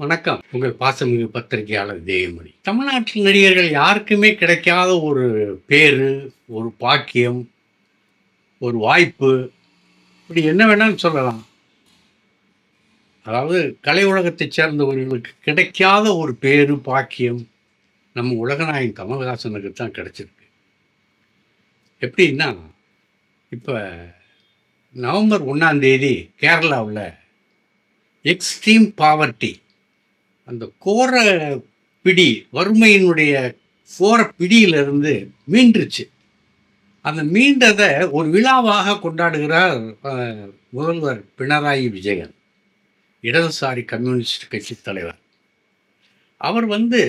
வணக்கம். உங்கள் பாசமிகு பத்திரிகையாளர் தேவமணி தமிழ்நாட்டில் நடிகர்கள் யாருக்குமே கிடைக்காத ஒரு பேரு ஒரு பாக்கியம் ஒரு வாய்ப்பு. இப்படி என்ன வேணாலும் சொல்லலாம். அதாவது கலை உலகத்தைச் சேர்ந்தவர்களுக்கு கிடைக்காத ஒரு பேரு பாக்கியம் நம்ம உலகநாயகன் கமல்ஹாசனுக்கு தான் கிடைச்சிருக்கு. எப்படின்னா இப்போ நவம்பர் ஒன்றாம் தேதி கேரளாவில் எக்ஸ்ட்ரீம் பாவர்ட்டி அந்த கோர பிடி வறுமையினுடைய கோர பிடியிலிருந்து மீண்டுருச்சு. அந்த மீண்டதை ஒரு விழாவாக கொண்டாடுகிறார் முதல்வர் பினராயி விஜயன் இடதுசாரி கம்யூனிஸ்ட் கட்சி தலைவர். அவர் வந்து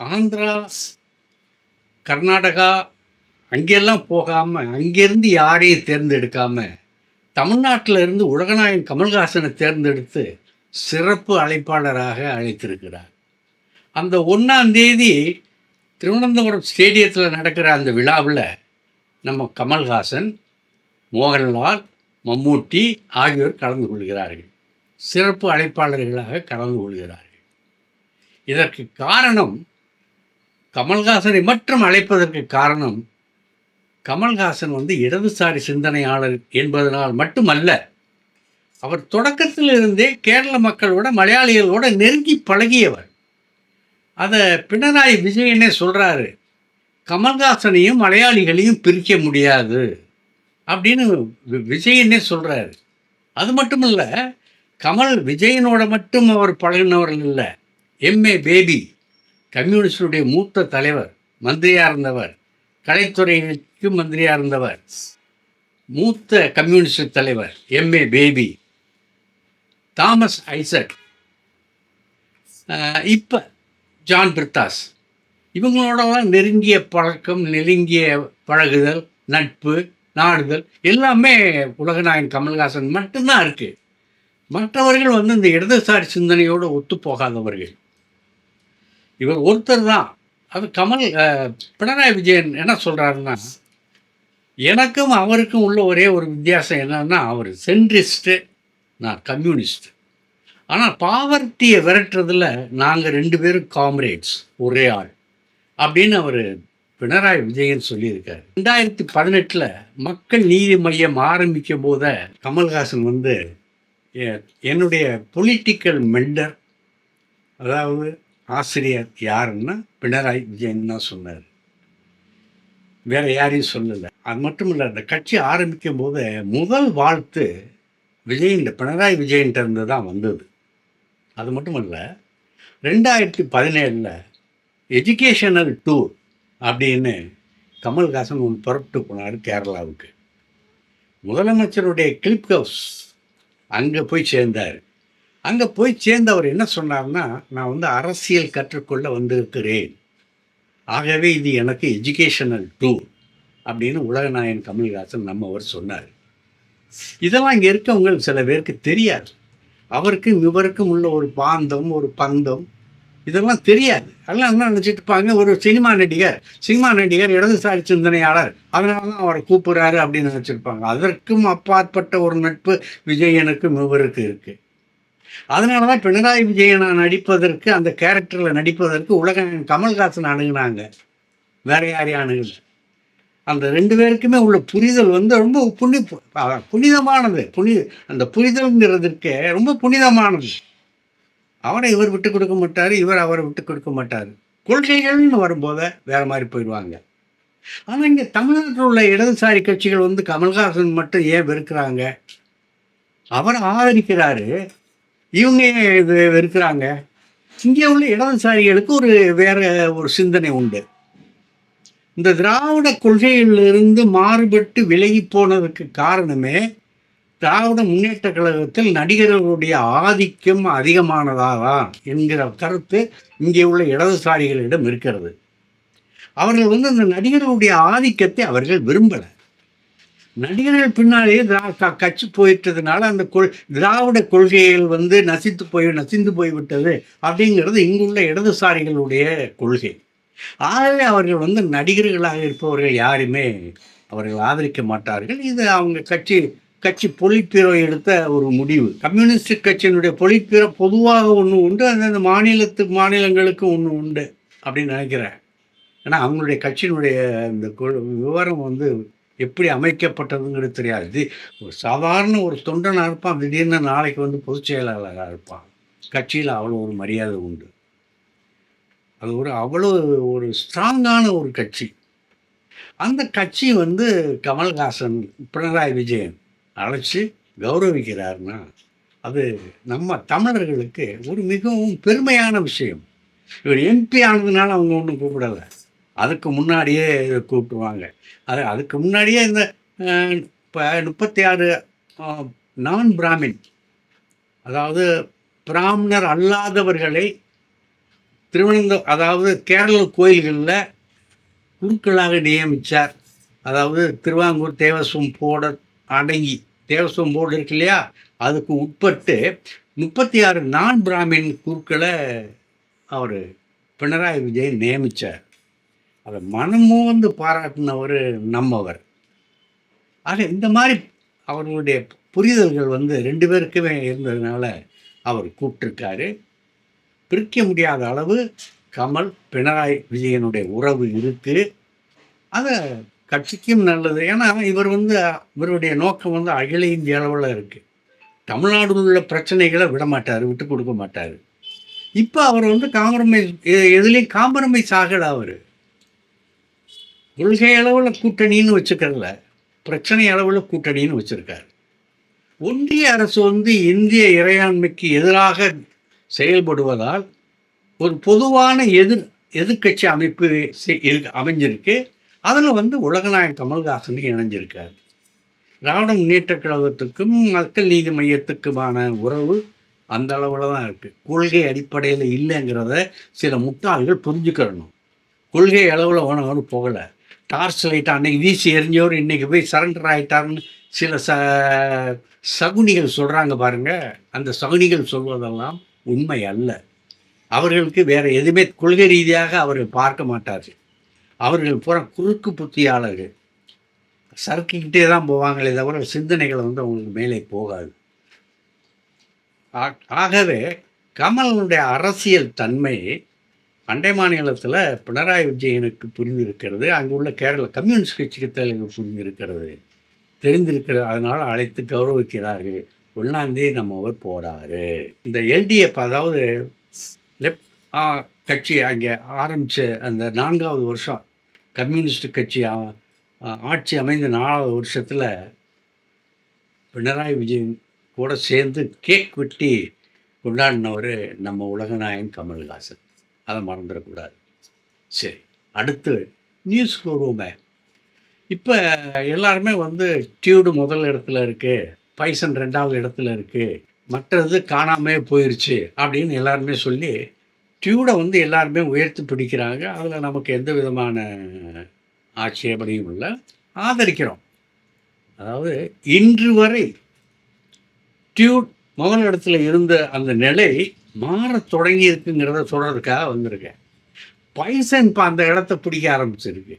ஆந்திரா கர்நாடகா அங்கெல்லாம் போகாமல் அங்கேருந்து யாரையும் தேர்ந்தெடுக்காமல் தமிழ்நாட்டில் இருந்து உலகநாயகன் கமல்ஹாசனை தேர்ந்தெடுத்து சிறப்பு அழைப்பாளராக அழைத்திருக்கிறார். அந்த ஒன்றாம் தேதி திருவனந்தபுரம் ஸ்டேடியத்தில் நடக்கிற அந்த விழாவில் நம்ம கமல்ஹாசன் மோகன்லால் மம்மூட்டி ஆகியோர் கலந்து கொள்கிறார்கள். சிறப்பு அழைப்பாளர்களாக கலந்து கொள்கிறார்கள். இதற்கு காரணம் கமல்ஹாசனை மட்டும் அழைப்பதற்கு காரணம் கமல்ஹாசன் வந்து இடதுசாரி சிந்தனையாளர் என்பதனால் மட்டுமல்ல அவர் தொடக்கத்தில் இருந்தே கேரள மக்களோட மலையாளிகளோட நெருங்கி பழகியவர். அதை பினராயி விஜயனே சொல்கிறாரு கமல்ஹாசனையும் மலையாளிகளையும் பிரிக்க முடியாது. அப்படின்னு வி- விஜயனே சொல்கிறாரு அது மட்டும் இல்லை கமல் விஜயனோட மட்டும் அவர் பழகினவர்கள் இல்லை. எம்ஏ பேபி கம்யூனிஸ்டுடைய மூத்த தலைவர் மந்திரியாக இருந்தவர் கலைத்துறைக்கு மந்திரியாக இருந்தவர். மூத்த கம்யூனிஸ்ட் தலைவர் எம்ஏ பேபி தாமஸ் ஐசக் இப்போ ஜான் பிரித்தாஸ் இவங்களோடலாம் நெருங்கிய பழக்கம் நெருங்கிய பழகுதல் நட்பு நாடுதல் எல்லாமே உலகநாயகன் கமல்ஹாசன் மட்டும்தான் இருக்குது மற்றவர்கள் வந்து இந்த இடதுசாரி சிந்தனையோடு ஒத்து போகாதவர்கள். இவர் ஒருத்தர் தான். அது கமல் பினராயி விஜயன் என்ன சொல்கிறாருன்னா எனக்கும் அவருக்கும் உள்ள ஒரே ஒரு வித்தியாசம் என்னன்னா அவர் சென்ட்ரிஸ்ட்டு நான் கம்யூனிஸ்ட். ஆனால் பாவர்த்தியை விரட்டுறதுல நாங்கள் ரெண்டு பேரும் காம்ரேட்ஸ் ஒரே ஆள். அப்படின்னு அவர் பினராயி விஜயன் சொல்லியிருக்காரு. ரெண்டாயிரத்தி பதினெட்டில் மக்கள் நீதி மையம் ஆரம்பிக்கும் போத கமல்ஹாசன் வந்து என்னுடைய பொலிட்டிக்கல் மெண்டர் அதாவது ஆசிரியர் யாருன்னா பினராயி விஜயன் தான் சொன்னார். வேற யாரையும் சொல்லலை. அது மட்டும் இல்லை அந்த கட்சி ஆரம்பிக்கும் போது முதல் வாழ்த்து விஜயின் பினராயி விஜயன்ட்ட இருந்து தான் வந்தது. அது மட்டும் இல்லை ரெண்டாயிரத்தி பதினேழில் எஜுகேஷனல் டூர் அப்படின்னு கமல்ஹாசன் ஒன்று புறப்பட்டு போனார் கேரளாவுக்கு. முதலமைச்சருடைய கிளிப் ஹவுஸ் அங்கே போய் சேர்ந்தார். அங்கே போய் சேர்ந்தவர் என்ன சொன்னார்னா நான் வந்து அரசியல் கற்றுக்கொள்ள வந்திருக்கிறேன். ஆகவே இது எனக்கு எஜுகேஷனல் டூர் அப்படின்னு உலகநாயகன் கமல்ஹாசன் நம்மவர் சொன்னார். இதெல்லாம் இங்கே இருக்கவங்களுக்கு சில பேருக்கு தெரியாது. அவருக்கும் இவருக்கும் உள்ள ஒரு பாந்தம் ஒரு பந்தம் இதெல்லாம் தெரியாது. அதெல்லாம் என்ன நினச்சிட்டு இருப்பாங்க? ஒரு சினிமா நடிகர் சினிமா நடிகர் இடதுசாரி சிந்தனையாளர் அதனால தான் அவரை கூப்பிடுறாரு அப்படின்னு நினச்சிருப்பாங்க. அதற்கும் அப்பாற்பட்ட ஒரு நட்பு விஜயனுக்கும் இவருக்கு இருக்குது அதனால தான் பினராயி விஜயனை நடிப்பதற்கு அந்த கேரக்டரில் நடிப்பதற்கு உலக கமல்ஹாசன் அணுகுனாங்க. வேற யாரையும் அணுகலை? அந்த ரெண்டு பேருக்குமே உள்ள புரிதல் வந்து ரொம்ப புனி புனிதமானது. புனி அந்த புரிதல்ங்கிறதுக்கு ரொம்ப புனிதமானது. அவரை இவர் விட்டு கொடுக்க மாட்டார் இவர் அவரை விட்டு கொடுக்க மாட்டார். கொள்கைகள்னு வரும்போது வேற மாதிரி போயிடுவாங்க. ஆனால் இங்கே தமிழ்நாட்டில் உள்ள இடதுசாரி கட்சிகள் வந்து கமல்ஹாசன் மட்டும் ஏன் வெறுக்கிறாங்க? அவரை ஆதரிக்கிறாரு. இவங்க இது வெறுக்கிறாங்க? இங்கே உள்ள இடதுசாரிகளுக்கு ஒரு வேற ஒரு சிந்தனை உண்டு. இந்த திராவிட கொள்கையிலிருந்து மாறுபட்டு விலகி போனதுக்கு காரணமே திராவிட முன்னேற்ற கழகத்தில் நடிகர்களுடைய ஆதிக்கம் அதிகமானதாதான் என்கிற கருத்து இங்கே உள்ள இடதுசாரிகளிடம் இருக்கிறது. அவர்கள் வந்து அந்த நடிகர்களுடைய ஆதிக்கத்தை அவர்கள் விரும்பலை. நடிகர்கள் பின்னாலேயே திரா கட்சி போயிட்டதுனால அந்த கொள் திராவிட கொள்கைகள் வந்து நசித்து போய் நசிந்து போய்விட்டது அப்படிங்கிறது இங்குள்ள இடதுசாரிகளுடைய கொள்கை. ஆகவே அவர்கள் வந்து நடிகர்களாக இருப்பவர்கள் யாருமே அவர்கள் ஆதரிக்க மாட்டார்கள். இது அவங்க கட்சி கட்சி பொலிட்பீரோ எடுத்த ஒரு முடிவு. கம்யூனிஸ்ட் கட்சியினுடைய பொலிட்பீரோ பொதுவாக ஒன்று உண்டு அந்தந்த மாநிலத்து மாநிலங்களுக்கு ஒன்று உண்டு அப்படின்னு நினைக்கிறேன். ஏன்னா அவங்களுடைய கட்சியினுடைய இந்த விவரம் வந்து எப்படி அமைக்கப்பட்டதுங்கிறது தெரியாது. ஒரு சாதாரண ஒரு தொண்டனாக இருப்பான் திடீர்னு நாளைக்கு வந்து பொதுச் செயலாளராக இருப்பான். கட்சியில் அவ்வளோ ஒரு மரியாதை உண்டு. அது ஒரு அவ்வளோ ஒரு ஸ்ட்ராங்கான ஒரு கட்சி. அந்த கட்சி வந்து கமல்ஹாசன் பினராயி விஜயன் அழைச்சி கௌரவிக்கிறாருன்னா அது நம்ம தமிழர்களுக்கு ஒரு மிகவும் பெருமையான விஷயம். இவர் எம்பி ஆனதுனால அவங்க ஒன்றும் கூப்பிடலை. அதுக்கு முன்னாடியே இதை கூப்பிடுவாங்க அது அதுக்கு முன்னாடியே இந்த இப்போ முப்பத்தி ஆறு நான் பிராமின் அதாவது பிராமணர் அல்லாதவர்களை திருவனந்த அதாவது கேரள கோயில்களில் குருக்களாக நியமித்தார் அதாவது திருவாங்கூர் தேவஸ்வம் போர்டர் அடங்கி தேவஸ்வம் போர்டு இருக்கு இல்லையா? அதுக்கு உட்பட்டு முப்பத்தி ஆறு நான் பிராமின் குருக்களை அவர் பினராயி விஜயன் நியமித்தார் அதை மனமோந்து பாராட்டினவர் நம்மவர். ஆக இந்த மாதிரி அவர்களுடைய புரிதல்கள் வந்து ரெண்டு பேருக்குமே இருந்ததுனால அவர் கூப்பிட்டுருக்காரு. பிரிக்க முடியாத அளவு கமல் பினராயி விஜயனுடைய உறவு இருக்குது அதை கட்சிக்கும் நல்லது. ஏன்னா இவர் வந்து இவருடைய நோக்கம் வந்து அகில இந்திய அளவில் இருக்குது தமிழ்நாடு உள்ள பிரச்சனைகளை விட மாட்டார் விட்டு கொடுக்க மாட்டார். இப்போ அவர் வந்து காம்ப்ரமைஸ் எதுலேயும் காம்ப்ரமைஸ் ஆகலை அவர். கொள்கை அளவில் கூட்டணின்னு வச்சுக்கல பிரச்சனை அளவில் கூட்டணின்னு வச்சுருக்காரு. ஒன்றிய அரசு வந்து இந்திய இறையாண்மைக்கு எதிராக செயல்படுவதால் ஒரு பொதுவான எதிர் எதிர்க்கட்சி அமைப்பு செ- இருக்கு- அமைஞ்சிருக்கு. அதில் வந்து உலகநாயகம் கமல்ஹாசன் இணைஞ்சிருக்காரு. திராவிட முன்னேற்ற கழகத்துக்கும் மக்கள் நீதி மையத்துக்குமான உறவு அந்த அளவில் தான் இருக்குது கொள்கை அடிப்படையில் இல்லைங்கிறத சில முட்டாள்கள் புரிஞ்சுக்கிறணும் கொள்கை அளவில் ஓனவனு போகலை. டார்ச் லைட் அன்னைக்கு வீசி எரிஞ்சவர் இன்றைக்கி போய் சரண்டர் ஆயிட்டாருன்னு சில ச சகுனிகள் சொல்கிறாங்க பாருங்க. அந்த சகுனிகள் சொல்வதெல்லாம் உண்மை அல்ல. அவர்களுக்கு வேறு எதுவுமே கொள்கை ரீதியாக அவர்கள் பார்க்க மாட்டார்கள். அவர்கள் பூரா குறுக்கு புத்தியாளர்கள். சறுக்கிக்கிட்டே தான் போவாங்களே தவிர சிந்தனைகள் வந்து அவங்களுக்கு மேலே போகாது. ஆ- ஆகவே கமலனுடைய அரசியல் தன்மை அண்டை மாநிலத்தில் பினராயி விஜயனுக்கு புரிந்திருக்கிறது. அங்கே உள்ள கேரள கம்யூனிஸ்ட் கட்சிக்கு தலைவர் புரிந்திருக்கிறது. தெரிந்திருக்கிறது. அதனால் அழைத்து கௌரவிக்கிறார்கள். ஒன்றாந்தேதி நம்மவர் போகிறாரு இந்த எல்டிஎஃப் அதாவது கட்சி அங்கே ஆரம்பித்த அந்த நான்காவது வருஷம் கம்யூனிஸ்ட் கட்சி ஆட்சி அமைந்த நாலாவது வருஷத்தில் பினராயி விஜயன் கூட சேர்ந்து கேக் வெட்டி கொண்டாடினவர் நம்ம உலகநாயகன் கமல்ஹாசன். அதை மறந்துடக்கூடாது. சரி அடுத்து நியூஸ் வருவோமே இப்போ எல்லாருமே வந்து டியூடு முதல் இடத்துல இருக்குது பைசன் ரெண்டாவது இடத்துல இருக்குது மற்றது காணாமே போயிருச்சு அப்படின்னு எல்லாருமே சொல்லி டியூடை வந்து எல்லாருமே உயர்த்தி பிடிக்கிறாங்க. அதில் நமக்கு எந்த விதமான ஆட்சேபனையும் இல்லை. ஆதரிக்கிறோம். அதாவது இன்று வரை டியூட் முதல் இடத்துல இருந்த அந்த நிலை மாறத் தொடங்கி இருக்குங்கிறத சொல்கிறதுக்காக வந்திருக்கேன். பைசன் இப்போ அந்த இடத்த பிடிக்க ஆரம்பிச்சிருக்கு.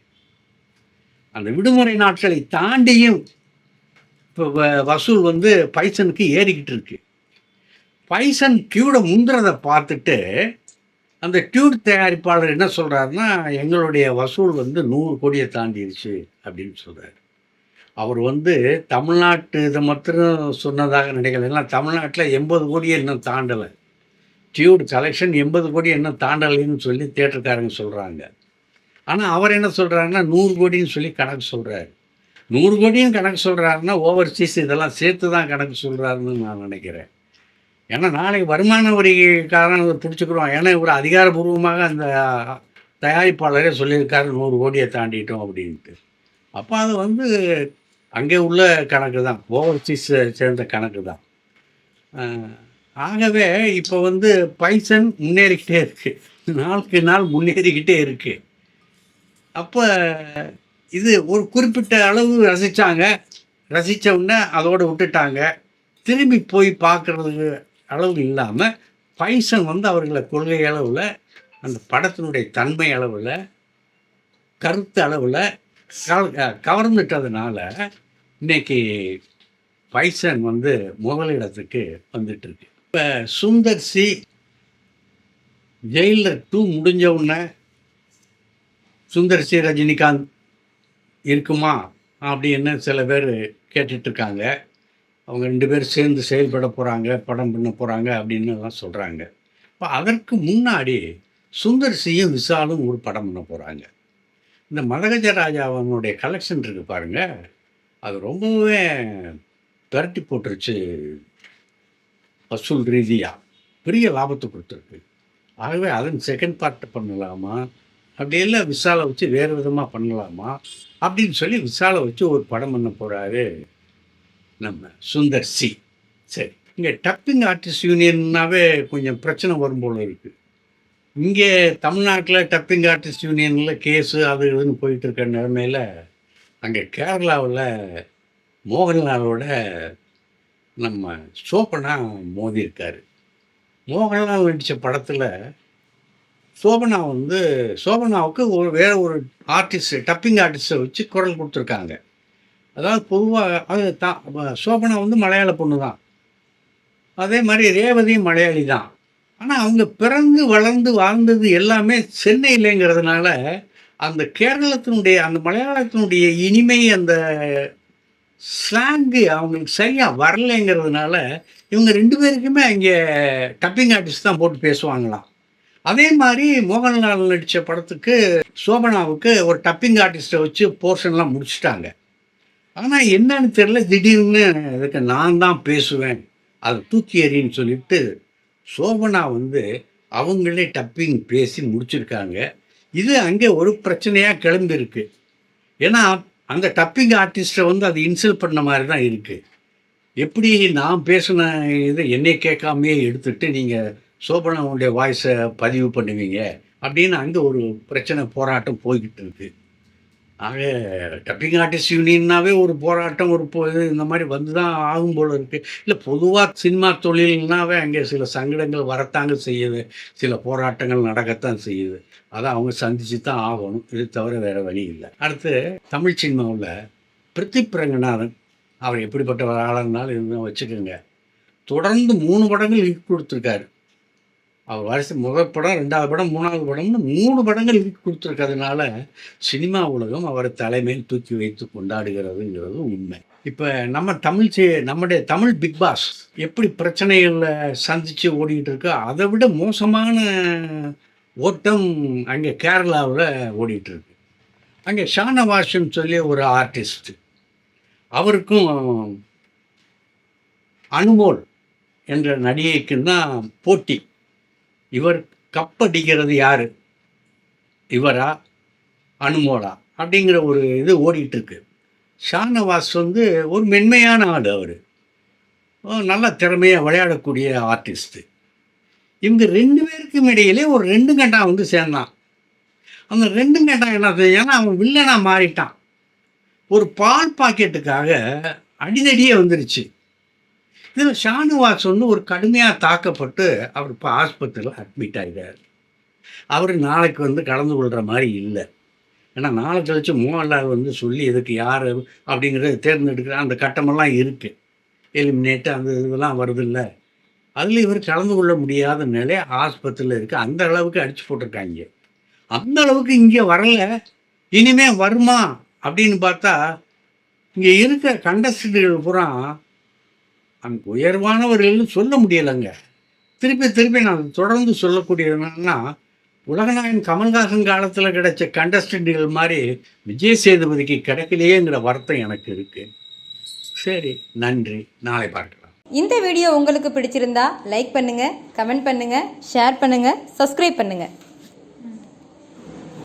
அந்த விடுமுறை நாட்களை தாண்டியும் இப்போ வ- வசூல் வந்து பைசனுக்கு ஏறிக்கிட்டு இருக்கு பைசன் டியூடை முந்துறதை பார்த்துட்டு அந்த டியூட் தயாரிப்பாளர் என்ன சொல்கிறாருன்னா எங்களுடைய வசூல் வந்து நூறு கோடியை தாண்டிடுச்சு அப்படின்னு சொல்கிறார் அவர் வந்து தமிழ்நாட்டு இதை மாத்திரம் சொன்னதாக நினைக்கல. ஏன்னா தமிழ்நாட்டில் எண்பது கோடியை இன்னும் தாண்டலை. டியூட் கலெக்ஷன் எண்பது கோடி இன்னும் தாண்டலைன்னு சொல்லி தேட்டருக்காரங்க சொல்கிறாங்க ஆனால் அவர் என்ன சொல்கிறாருன்னா நூறு கோடின்னு சொல்லி கணக்கு சொல்கிறாரு நூறு கோடியும் கணக்கு சொல்கிறாருன்னா ஓவர்சீஸ் இதெல்லாம் சேர்த்து தான் கணக்கு சொல்கிறாருன்னு நான் நினைக்கிறேன். ஏன்னா நாளைக்கு வருமான வரிக்காரன் பிடிச்சிக்கிறோம் ஏன்னா இவர் அதிகாரபூர்வமாக அந்த தயாரிப்பாளரே சொல்லியிருக்காரு நூறு கோடியை தாண்டிட்டோம் அப்படின்ட்டு. அப்போ அது வந்து அங்கே உள்ள கணக்கு தான் ஓவர்சீஸ் சேர்ந்த கணக்கு தான் ஆகவே இப்போ வந்து பைசன் முன்னேறிக்கிட்டே இருக்குது நாளுக்கு நாள் முன்னேறிக்கிட்டே இருக்குது அப்போ இது ஒரு குறிப்பிட்ட அளவு ரசித்தாங்க ரசித்த உடனே அதோடு விட்டுட்டாங்க. திரும்பி போய் பார்க்குறதுக்கு அளவு இல்லாமல் பைசன் வந்து அவர்களை கொள்கை அளவில் அந்த படத்தினுடைய தன்மை அளவில் கருத்து அளவில் கவர்ந்துட்டதுனால இன்னைக்கு பைசன் வந்து முதலிடத்துக்கு வந்துட்டுருக்கு. இப்போ சுந்தர் சி ஜெயிலர் டூ முடிஞ்ச உடனே சுந்தர் சி ரஜினிகாந்த் இருக்குமா அப்படின்னு சில பேர் கேட்டுட்ருக்காங்க அவங்க ரெண்டு பேரும் சேர்ந்து செயல்பட போகிறாங்க படம் பண்ண போகிறாங்க அப்படின்னு எல்லாம் சொல்கிறாங்க இப்போ அதற்கு முன்னாடி சுந்தர் சியும் விசாலும் ஒரு படம் பண்ண போகிறாங்க இந்த மதகஜ ராஜாவனுடைய கலெக்ஷன் இருக்குது பாருங்கள் அது ரொம்பவே திரட்டி போட்டுருச்சு வசூல் ரீதியாக பெரிய லாபத்தை கொடுத்துருக்கு. ஆகவே அதன் செகண்ட் பார்ட் பண்ணலாமா? அப்படி இல்லை விசாலை வச்சு வேறு விதமாக பண்ணலாமா? அப்படின்னு சொல்லி விசாலை வச்சு ஒரு படம் பண்ண போகிறாரு நம்ம சுந்தர் சி. சரி இங்கே டப்பிங் ஆர்டிஸ்ட் யூனியன்னாவே கொஞ்சம் பிரச்சனை வரும் போல் இருக்குது இங்கே தமிழ்நாட்டில் டப்பிங் ஆர்டிஸ்ட் யூனியனில் கேஸு அது இதுன்னு போயிட்டு இருக்க நிலைமையில் அங்கே கேரளாவில் மோகன்லாலோட நம்ம சோபனா மோதி இருக்கார் மோகன்லால் நடித்த படத்தில் சோபனா வந்து சோபனாவுக்கு ஒரு வேறு ஒரு ஆர்டிஸ்ட் டப்பிங் ஆர்டிஸ்ட்டை வச்சு குரல் கொடுத்துருக்காங்க. அதாவது பொதுவாக அது தான் சோபனா வந்து மலையாள பொண்ணு தான் அதே மாதிரி ரேவதியும் மலையாளி தான் ஆனால் அவங்க பிறந்து வளர்ந்து வாழ்ந்தது எல்லாமே சென்னையிலேங்கிறதுனால அந்த கேரளத்தினுடைய அந்த மலையாளத்தினுடைய இனிமை அந்த ஸ்லாங்கு அவங்களுக்கு சரியாக வரலைங்கிறதுனால இவங்க ரெண்டு பேருக்குமே அங்கே டப்பிங் ஆர்டிஸ்ட் தான் போட்டு பேசுவாங்களாம். அதே மாதிரி மோகன்லால் நடித்த படத்துக்கு சோபனாவுக்கு ஒரு டப்பிங் ஆர்டிஸ்ட்டை வச்சு போர்ஷன்லாம் முடிச்சுட்டாங்க. ஆனால் என்னன்னு தெரியல திடீர்னு இதுக்கு நான் தான் பேசுவேன் அதை தூக்கி எறின்னு சொல்லிட்டு சோபனா வந்து அவங்களே டப்பிங் பேசி முடிச்சிருக்காங்க. இது அங்கே ஒரு பிரச்சனையாக கிளம்பியிருக்கு. ஏன்னா அந்த டப்பிங் ஆர்டிஸ்ட்டை வந்து அது இன்சல்ட் பண்ண மாதிரி தான் இருக்குது எப்படி நான் பேசின இதை என்னை கேட்காமையே எடுத்துட்டு நீங்கள் சோபனாவுடைய வாய்ஸை பதிவு பண்ணுவீங்க அப்படின்னு அங்கே ஒரு பிரச்சனை போராட்டம் போய்கிட்டு இருக்கு. ஆக டப்பிங் ஆர்டிஸ்ட் யூனியன்னாவே ஒரு போராட்டம் ஒரு போ இந்த மாதிரி வந்து தான் ஆகும் போல இருக்குது இல்லை பொதுவாக சினிமா தொழில்னாவே அங்கே சில சங்கடங்கள் வரத்தாங்க செய்யுது. சில போராட்டங்கள் நடக்கத்தான் செய்யுது. அதை அவங்க சந்திச்சு தான் ஆகணும். இது தவிர வேறு வழி இல்லை. அடுத்து தமிழ் சினிமாவில் பிரித்திப் ரங்கநாதன் அவர் எப்படிப்பட்ட ஆளுனாலும் இருந்தால் வச்சுக்கோங்க. தொடர்ந்து மூணு படங்கள் கொடுத்துருக்காரு. அவர் வரிசை முதல் படம் ரெண்டாவது படம் மூணாவது படம்னு மூணு படங்கள் கொடுத்துருக்கிறதுனால சினிமா உலகம் அவரை தலைமையில் தூக்கி வைத்து கொண்டாடுகிறதுங்கிறது உண்மை. இப்போ நம்ம தமிழ் சி நம்முடைய தமிழ் பிக் பாஸ் எப்படி பிரச்சனைகளை சந்தித்து ஓடிக்கிட்டு இருக்கோ அதை விட மோசமான ஓட்டம் அங்கே கேரளாவில் ஓடிட்டுருக்கு அங்கே ஷானவாஷன் சொல்லி ஒரு ஆர்டிஸ்ட் அவருக்கும் அனுமோல் என்ற நடிகைக்கும் தான் போட்டி. இவர் கப்படிக்கிறது யார்? இவரா? அனுமோலா அப்படிங்கிற ஒரு இது ஓடிட்டுருக்கு. ஷானவாஸ் வந்து ஒரு மென்மையான ஆள் அவர். நல்ல திறமையாக விளையாடக்கூடிய ஆர்டிஸ்ட்டு. இவங்க ரெண்டு பேருக்கும் இடையிலே ஒரு ரெண்டு கண்டா வந்து சேர்ந்தான். அந்த ரெண்டு கண்டா என்ன செய்யனா அவன் வில்லனாக மாறிட்டான். ஒரு பால் பாக்கெட்டுக்காக அடிதடியே வந்துருச்சு. இதில் ஷானுவாஸ் வந்து ஒரு கடுமையாக தாக்கப்பட்டு அவர் இப்போ ஆஸ்பத்திரியில் அட்மிட் ஆகிட்டார் அவர் நாளைக்கு வந்து கலந்து கொள்கிற மாதிரி இல்லை. ஏன்னா நாளை கழிச்சு மோகன்லால் வந்து சொல்லி எதுக்கு யார் அப்படிங்கிறத தேர்ந்தெடுக்கிற அந்த கட்டமெல்லாம் இருக்குது எலிமினேட்டு அந்த இதெல்லாம் இல்லை அதில் இவர் கலந்து கொள்ள முடியாத நிலை ஆஸ்பத்திரியில் இருக்குது அந்த அளவுக்கு அடித்து போட்டிருக்காங்க. அந்த அளவுக்கு இங்கே வரல. இனிமே வருமா அப்படின்னு பார்த்தா இங்கே இருக்கிற கண்டஸ்டன்ட்டுகள் பூரா அங்கே உயர்வானவர்கள்னு சொல்ல முடியலைங்க. திருப்பி திருப்பி நான் தொடர்ந்து சொல்லக்கூடியது என்னன்னா உலகநாயகன் கமல்ஹாசன் காலத்தில் கிடைச்ச கண்டஸ்டன்ட்டுகள் மாதிரி விஜய் சேதுபதிக்கு கிடைக்கலையேங்கிற வருத்தம் எனக்கு இருக்குது சரி நன்றி. நாளை பார்க்கலாம். இந்த வீடியோ உங்களுக்கு பிடிச்சிருந்தா லைக் பண்ணுங்கள் கமெண்ட் பண்ணுங்கள் ஷேர் பண்ணுங்கள் சப்ஸ்கிரைப் பண்ணுங்கள்